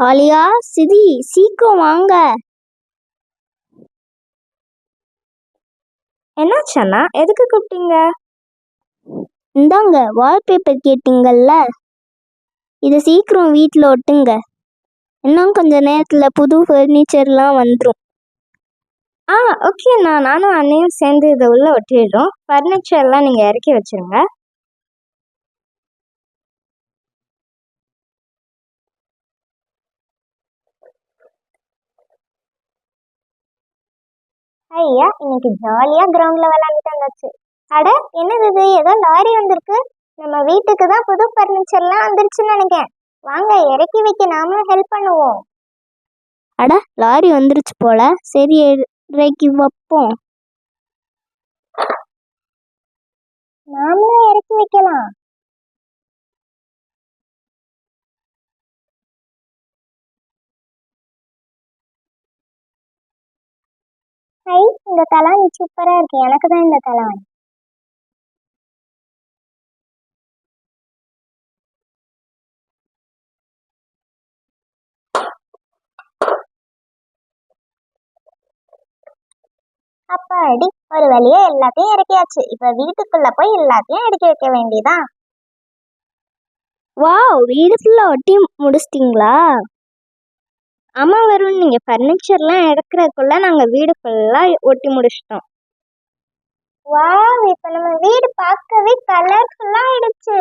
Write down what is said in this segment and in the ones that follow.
ஆலியா சிதி சீக்கிரம் வாங்க. என்னாச்சு அண்ணா? எதுக்கு கூப்பிட்டீங்க? இந்தாங்க வால்பேப்பர் கேட்டீங்கல்ல. இதை சீக்கிரம் வீட்டில் ஒட்டுங்க. இன்னும் கொஞ்ச நேரத்தில் புது ஃபர்னிச்சர்லாம் வந்துடும் ஆ ஓகே அண்ணா. நானும் அண்ணையும் சேர்ந்து இதை உள்ள ஒட்டிடுறோம். ஃபர்னிச்சர்லாம் நீங்கள் இறக்கி வச்சிருங்க. ஐயா இன்னைக்கு ஜாலியா கிரவுண்ட்ல விளையாண்டுட்டு வந்தாச்சு. அட என்னது இது? ஏதோ லாரி வந்திருக்கு. நம்ம வீட்டுக்கு தான் புது ஃபர்னிச்சர்லாம் வந்துருச்சுன்னு நினைக்கேன் வாங்க இறக்கி வைக்க நாமளும் ஹெல்ப் பண்ணுவோம். அட லாரி வந்துருச்சு போல. சரி இறக்கி வைப்போம். நாமளும் இறக்கி வைக்கலாம். ஹை இந்த தலாணி சூப்பரா இருக்கு எனக்கு தான் இந்த தலாணி அப்பாடி ஒரு வழியா எல்லாத்தையும் இறக்கியாச்சு. இப்ப வீட்டுக்குள்ள போய் எல்லாத்தையும் அடுக்கி வைக்க வேண்டியதான் வாவ் வீடு ஃபுல்லா ஒட்டி முடிச்சிட்டிங்களா? அம்மா வரும் நீங்கள் ஃபர்னிச்சர்லாம் எடுக்கிறதுக்குள்ள நாங்கள் வீடு ஃபுல்லாக ஒட்டி முடிச்சிட்டோம். வாவ் இப்போ நம்ம வீடு பார்க்கவே கலர்ஃபுல்லாக ஆயிடுச்சு.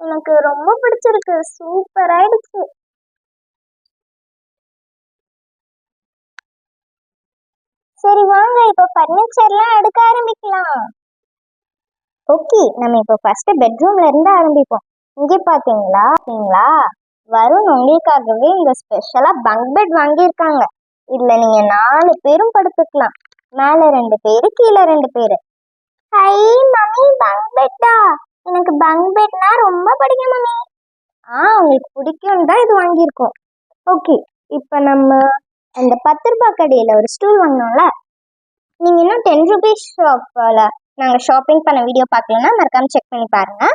எனக்கு ரொம்ப பிடிச்சிருக்கு. சூப்பர் ஆயிடுச்சு. சரி வாங்க. இப்போ ஃபர்னிச்சர்லாம் எடுக்க ஆரம்பிக்கலாம். ஓகே நம்ம இப்போ ஃபர்ஸ்ட் பெட்ரூம்ல இருந்து ஆரம்பிப்போம். இங்கே பாத்தீங்களா? பாத்தீங்களா? வருண் உங்களுக்காகவே இந்த ஸ்பெஷலாக பங்க் பெட் வாங்கியிருக்காங்க. இதில் நீங்கள் நாலு பேரும் படுத்துக்கலாம். மேலே ரெண்டு பேர் கீழே ரெண்டு பேர். ஹை மம்மி பங்க் பெட்டா எனக்கு பங்க் பெட்னா ரொம்ப பிடிக்கும் மம்மி. ஆ உங்களுக்கு பிடிக்கும் தான் இது வாங்கியிருக்கோம். ஓகே இப்போ நம்ம அந்த பத்து ரூபாய் கடையில் ஒரு ஸ்டூல் வாங்கினோம்ல? நீங்கள் இன்னும் டென் ருபீஸ் ஷாப்பில் நாங்கள் ஷாப்பிங் பண்ண வீடியோ பார்க்கலன்னா மறக்காமல் செக் பண்ணி பாருங்கள்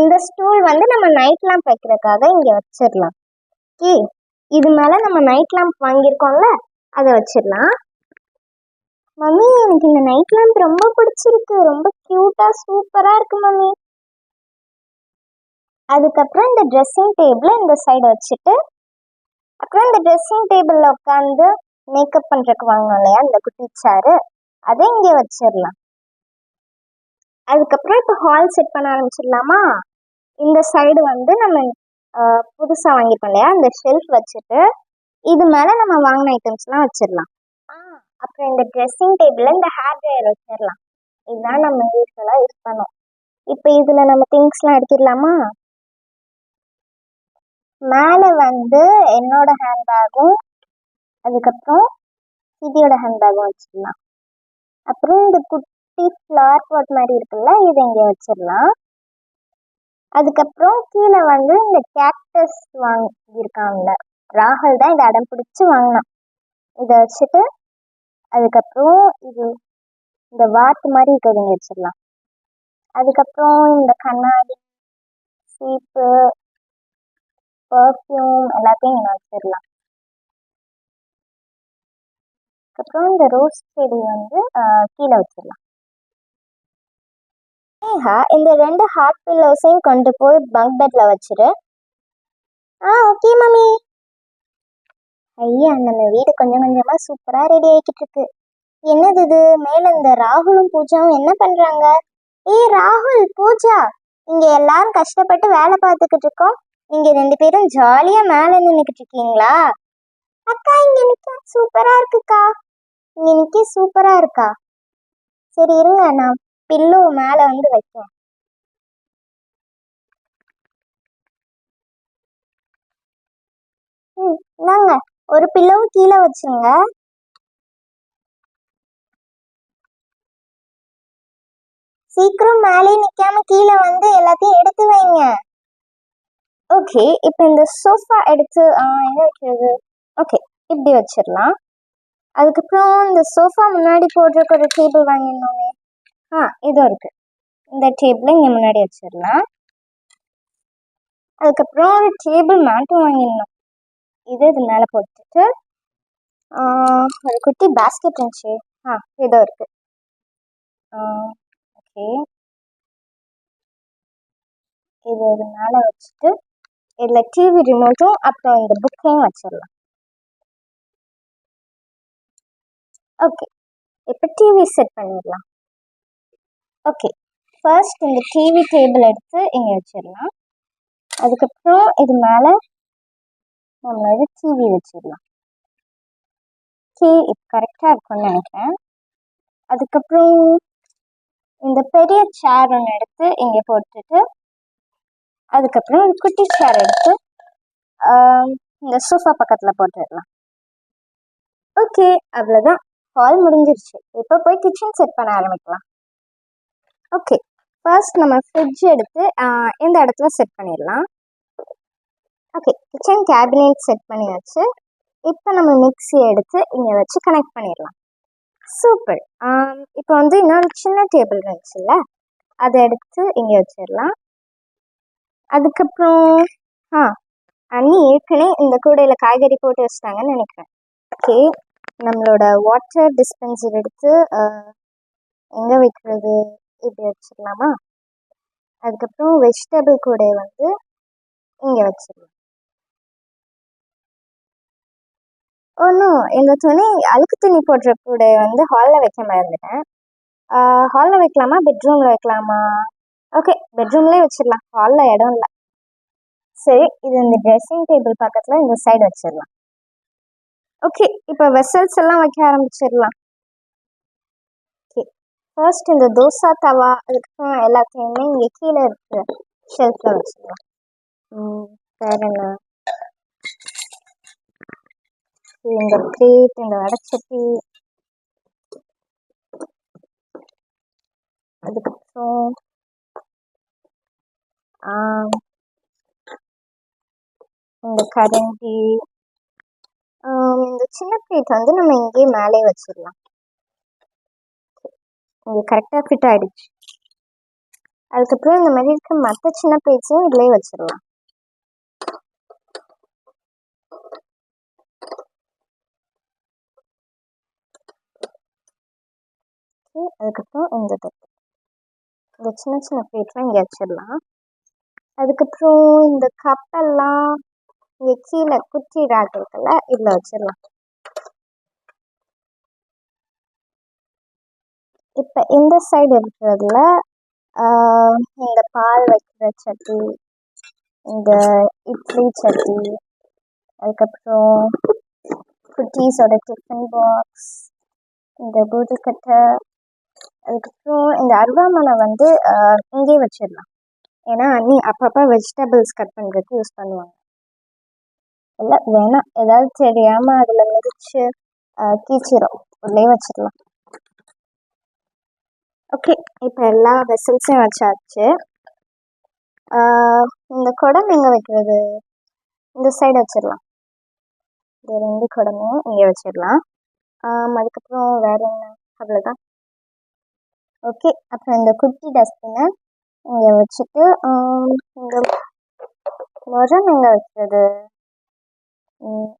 இந்த ஸ்டூல் வந்து நம்ம நைட் லேம்ப் வைக்கிறதுக்காக இங்கே வச்சிடலாம். ஓகே இது மேலே நம்ம நைட் லேம்ப் வாங்கியிருக்கோம்ல அதை வச்சிடலாம். மம்மி எனக்கு இந்த நைட் லேம்ப் ரொம்ப பிடிச்சிருக்கு ரொம்ப க்யூட்டாக சூப்பராக இருக்கு மம்மி. அதுக்கப்புறம் இந்த ட்ரெஸ்ஸிங் டேபிளை இந்த சைடு வச்சுட்டு அப்புறம் இந்த ட்ரெஸ்ஸிங் டேபிளில் உட்காந்து மேக்கப் பண்ணுறதுக்கு வாங்கணும் இல்லையா இந்த குட்டி சாரு அதை இங்கே வச்சிடலாம். அதுக்கப்புறம் இப்போ ஹால் செட் பண்ண ஆரம்பிச்சிடலாமா? இந்த சைடு வந்து நம்ம ஆஹ், புதுசா வாங்கியிருக்கோம் இல்லையா? அந்த ஷெல்ஃப் வச்சுட்டு இது மேல நம்ம வாங்கின ஐட்டம்ஸ்லாம் வச்சிடலாம். அப்புறம் இந்த ட்ரெஸ்ஸிங் டேபிள்ல இந்த ஹேர் ட்ரையர் வச்சிடலாம். இதுதான் நம்ம யூஸ்வலாக யூஸ் பண்ணோம் இப்போ இதுல நம்ம திங்ஸ்லாம் எடுத்துடலாமா? மேலே வந்து என்னோட ஹேண்ட்பேக்கும் அதுக்கப்புறம் சிதியோட ஹேண்ட்பேக்கும் வச்சிடலாம். அப்புறம் இந்த குட்டி ஃப்ளவர் போட் மாதிரி இருக்குல்ல இதை இங்கே வச்சிடலாம். அதுக்கப்புறம் கீழே வந்து இந்த கேக்டஸ் வாங்கியிருக்காங்க. ராகுல் தான் இதை அடம் பிடிச்சி வாங்கினான். இதை வச்சுட்டு அதுக்கப்புறம் இது இந்த வாத்து மாதிரி இருக்கிறது இங்கே வச்சிடலாம். அதுக்கப்புறம் இந்த கண்ணாடி சீப்பு பர்ஃப்யூம் எல்லாத்தையும் இங்கே வச்சிடலாம். அதுக்கப்புறம் இந்த ரோஸ் செடி வந்து கீழே வச்சிடலாம். நேஹா இந்த ரெண்டு ஹார்ட் பில்லோஸையும் கொண்டு போய் பங்க் பெட்ல வச்சிரு. ஆ ஓகே மம்மி. ஐயா நம்ம வீடு கொஞ்சம் கொஞ்சமா சூப்பரா ரெடி ஆகிக்கிட்டு இருக்கு. என்னது இது? மேல இந்த ராகுலும் பூஜாவும் என்ன பண்றாங்க? ஏய் ராகுல் பூஜா இங்க எல்லாரும் கஷ்டப்பட்டு வேலை பார்த்துக்கிட்டு இருக்கோம். நீங்க ரெண்டு பேரும் ஜாலியா மேல நின்னுக்கிட்டு இருக்கீங்களா? அக்கா இங்க நிக்க. சூப்பரா இருக்குக்கா. இங்க நிக்க சூப்பரா இருக்கா? சரி இருங்க நான் பில்லோ மேல வந்து வைக்கும் இந்தாங்க. ஒரு பில்லவும் கீழே வச்சுங்க. சீக்கிரம் மேலே நிக்காம கீழே வந்து எல்லாத்தையும் எடுத்து வைங்க. ஓகே இப்போ இந்த சோஃபா எடுத்து ஆ, எங்க வைக்கிறது? ஓகே இப்படி வச்சிடலாம். அதுக்கப்புறம் இந்த சோஃபா முன்னாடி போடுறதுக்கு ஒரு டேபிள் வாங்கிடணுமே ஆ இதுவும் இருக்கு. இந்த டேபிளை இங்கே முன்னாடி வச்சிடலாம். அதுக்கப்புறம் ஒரு டேபிள் மேட்டும் வாங்கிடணும். இது இது மேலே போட்டுட்டு ஒரு குட்டி பேஸ்கெட் இருந்துச்சு. ஆ இதோ இருக்கு. ஓகே. இது இது மேலே வச்சுட்டு இதில் டிவி ரிமோட்டும் அப்புறம் இந்த புக்கையும் வச்சிடலாம். ஓகே. இப்போ டிவி செட் பண்ணிடலாம். ஓகே ஃபர்ஸ்ட் இந்த டிவி டேபிள் எடுத்து இங்கே வச்சிடலாம். அதுக்கப்புறம் இது மேலே நம்மளோட டிவி வச்சிடலாம். ஓகே இது கரெக்டாக இருக்கும்னு நினைக்கிறேன். அதுக்கப்புறம் இந்த பெரிய சேர் ஒன்று எடுத்து இங்கே போட்டுட்டு அதுக்கப்புறம் ஒரு குட்டி சேர் எடுத்து இந்த சோஃபா பக்கத்தில் போட்டுடலாம். ஓகே அவ்வளோதான் ஹால் முடிஞ்சிருச்சு. இப்போ போய் கிச்சன் செட் பண்ண ஆரம்பிக்கலாம். ஓகே ஃபர்ஸ்ட் நம்ம ஃப்ரிட்ஜ் எடுத்து இந்த இடத்துல செட் பண்ணிடலாம். ஓகே கிச்சன் கேபினெட் செட் பண்ணியாச்சு. இப்போ நம்ம மிக்சி எடுத்து இங்கே வச்சு கனெக்ட் பண்ணிடலாம். சூப்பர் இப்போ வந்து இன்னொரு சின்ன டேபிள் இருந்துச்சுல்ல? அதை எடுத்து இங்கே வச்சிடலாம். அதுக்கப்புறம் ஆ அண்ணி ஏற்கனவே இந்த கூடையில் காய்கறி போட்டு வச்சிட்டாங்கன்னு நினைக்கிறேன். ஓகே நம்மளோட வாட்டர் டிஸ்பென்சர் எடுத்து எங்கே வைக்கிறது? இப்படி வச்சிடலாமா? அதுக்கப்புறம் வெஜிடபிள் கூடை வந்து இங்கே வச்சிடலாம். ஒன்றும் எங்கள் துணி அழுக்கு துணி போடுற கூடை வந்து ஹாலில் வைக்க மறந்துட்டேன். ஹாலில் வைக்கலாமா? பெட்ரூமில் வைக்கலாமா? ஓகே பெட்ரூம்லேயே வச்சிடலாம். ஹாலில் இடம் இல்லை. சரி இது இந்த ட்ரெஸ்ஸிங் டேபிள் பக்கத்தில் இந்த சைடு வச்சிடலாம். ஓகே இப்போ வெசல்ஸ் எல்லாம் வைக்க ஆரம்பிச்சிடலாம். ஃபர்ஸ்ட் இந்த தோசை தவா அதுக்கப்புறம் எல்லாத்தையுமே இங்கே கீழே இருக்கிற ஷெல்ஃபில் வச்சுக்கலாம் ம், வேற என்ன? இந்த பிளேட் இந்த வடச்சட்டி. அதுக்கப்புறம் இந்த கரண்டி. இந்த சின்ன பிளேட் வந்து நம்ம இங்கேயே மேலே வச்சிடலாம். உங்களுக்கு கரெக்டாக ஃபிட் ஆயிடுச்சு. அதுக்கப்புறம் இந்த மாதிரி இருக்க மற்ற சின்ன பிளேட்ஸையும் இதிலே வச்சிடலாம். அதுக்கப்புறம் இந்த இந்த சின்ன சின்ன பிளேட்லாம் இங்கே வச்சிடலாம். அதுக்கப்புறம் இந்த கப்பெல்லாம் இங்கே கீழே குச்சி ராக் இருக்குல்ல இதில் வச்சிடலாம். இப்போ இந்த சைடு இருக்கிறதுல இந்த பால் வைக்கிற சட்டி இந்த இட்லி சட்டி அதுக்கப்புறம் குட்டீஸோட டிஃபன் பாக்ஸ் இந்த பூஜைக்கட்டை அதுக்கப்புறம் இந்த அருவாமனை வந்து இங்கே இங்கேயே வச்சிடலாம். ஏன்னா அண்ணி அப்பப்போ வெஜிடபிள்ஸ் கட் பண்ணுறதுக்கு யூஸ் பண்ணுவாங்க. இல்லை வேணாம். ஏதாவது தெரியாமல் அதில் மிதிச்சு கீச்சிடும் கீச்சிரும். உள்ளே வச்சிடலாம். ஓகே இப்போ எல்லா வெசல்ஸையும் வச்சாச்சு. இந்த குடம் எங்கே வைக்கிறது? இந்த சைடு வச்சிடலாம் இந்த ரெண்டு குடமும் இங்கே வச்சிடலாம் அதுக்கப்புறம் வேற என்ன? அவ்வளோதான் ஓகே அப்புறம் இந்த குட்டி டஸ்ட்பினை இங்கே வச்சுட்டு இந்த முரம் எங்கே வைக்கிறது?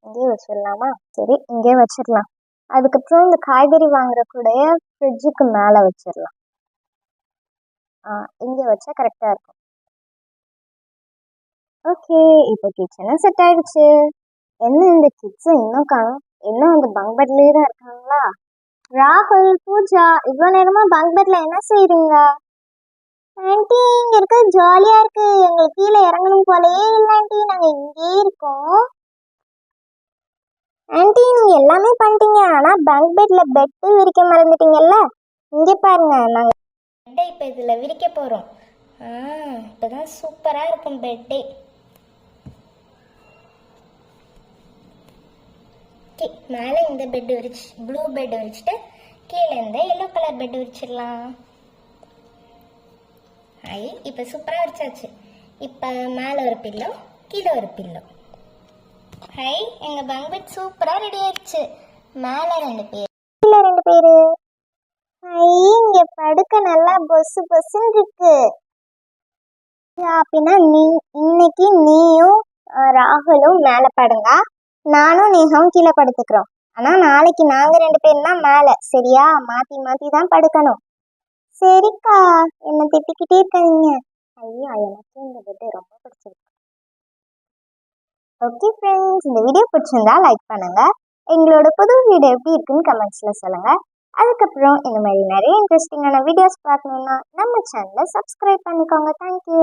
இங்கேயே வச்சிடலாமா சரி இங்கேயே வச்சிடலாம் அதுக்கப்புறம் இந்த காய்கறி வாங்குற கூட ஃப்ரிட்ஜுக்கு மேலே வச்சிடலாம் இங்கே வச்சா கரெக்டாக இருக்கும். ஓகே இப்போ கிச்சனும் செட் ஆயிடுச்சு. என்ன இந்த கிட்ஸு இன்னும் காணும் இன்னும் அந்த பங்க் பெட்லேயே தான் இருக்காங்களா? ராகுல் பூஜா இவ்வளோ நேரமாக பங்க் பெட்ல என்ன செய்கிறீங்க ஆண்டி இங்கே இருக்க ஜாலியாக இருக்கு. எங்களுக்கு கீழே இறங்கணும் போலயே இல்லை ஆன்ட்டி நாங்கள் இங்கேயே இருக்கோம். ஆன்ட்டி நீங்க எல்லாமே பண்ணிட்டீங்க. ஆனா பங்க் பெட்ல பெட் விரிக்க மறந்துட்டீங்கல்ல? இங்க பாருங்க நாங்க பெட்டை இப்போ இதில் விரிக்க போகிறோம் ஆ இப்போ தான் சூப்பராக இருக்கும் பெட்டே ஓகே மேலே இந்த பெட் விரிச்சு ப்ளூ பெட் விரிச்சிட்டு கீழே இந்த எல்லோ கலர் பெட் விரிச்சிடலாம். ஐ இப்போ சூப்பராக விரிச்சாச்சு. இப்போ மேலே ஒரு பில்லோ கீழே ஒரு பில்லோ ஹை எங்கள் பங்க் பெட் சூப்பராக ரெடி ஆயிடுச்சு. மேலே ரெண்டு பேர். கீழே ரெண்டு பேரு. இங்க படுக்க நல்லா பொசு பொசுன்னு இருக்கு. அப்படின்னா நீ இன்னைக்கு நீயும் ராகுலும் மேலே படுங்க. நானும் நேகாவும் கீழே படுத்துக்கிறோம். ஆனா நாளைக்கு நாங்க ரெண்டு பேரும் தான் மேலே. சரியா? மாத்தி மாத்தி தான் படுக்கணும். சரிக்கா. என்ன திட்டிக்கிட்டே இருக்காதீங்க. ஐயா எனக்கு இந்த பெட்டு ரொம்ப பிடிச்சிருக்கு. ஓகே ஃப்ரெண்ட்ஸ் இந்த வீடியோ பிடிச்சிருந்தா லைக் பண்ணுங்க. எங்களோட புது வீடியோ எப்படி இருக்குன்னு கமெண்ட்ஸ்ல சொல்லுங்க. அதுக்கப்புறம் இந்த மாதிரி நிறைய இன்ட்ரெஸ்டிங்கான வீடியோஸ் பார்க்கணுன்னா நம்ம சேனலை சப்ஸ்கிரைப் பண்ணிக்கோங்க. தேங்க்யூ